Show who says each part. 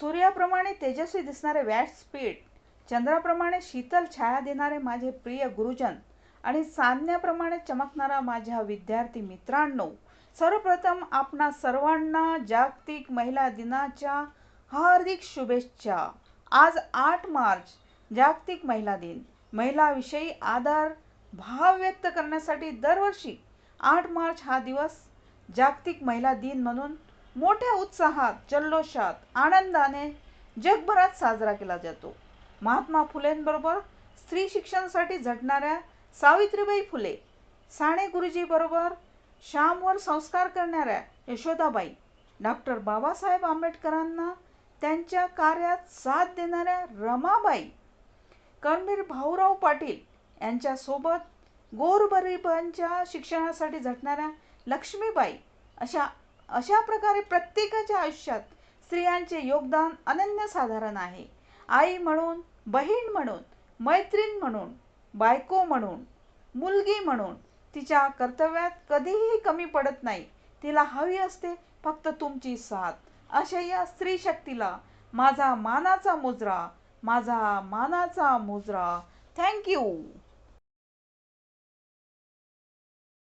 Speaker 1: सूर्याप्रमाणे तेजस्वी दिसणारे व्यासपीठ चंद्राप्रमाणे शीतल छाया देणारे माझे प्रिय गुरुजन आणि चांदण्याप्रमाणे चमकणारा माझ्या विद्यार्थी मित्रांनो सर्वप्रथम आपणा सर्वांना जागतिक महिला दिनाच्या हार्दिक शुभेच्छा. आज आठ मार्च जागतिक महिला दिन. महिलाविषयी आदर भाव व्यक्त करण्यासाठी दरवर्षी आठ मार्च हा दिवस जागतिक महिला दिन म्हणून मोठ्या उत्साहात जल्लोषात आनंदाने जगभरात साजरा केला जातो. महात्मा फुलेंबरोबर स्त्री शिक्षणासाठी झटणाऱ्या सावित्रीबाई फुले साने गुरुजीबरोबर श्यामवर संस्कार करणाऱ्या यशोदाबाई डॉक्टर बाबासाहेब आंबेडकरांना त्यांच्या कार्यात साथ देणाऱ्या रमाबाई कर्मीर भाऊराव पाटील यांच्यासोबत गोरगरिबांच्या शिक्षणासाठी झटणाऱ्या लक्ष्मीबाई अशा अशा प्रकारे प्रत्येकाच्या आयुष्यात स्त्रियांचे योगदान अनन्यसाधारण आहे. आई म्हणून बहीण म्हणून मैत्रीण म्हणून बायको म्हणून मुलगी म्हणून तिच्या कर्तव्यात कधीही कमी पडत नाही. तिला हवी असते फक्त तुमची साथ. अशा या स्त्री शक्तीला माझा मानाचा मुजरा माझा मानाचा मुजरा. थँक्यू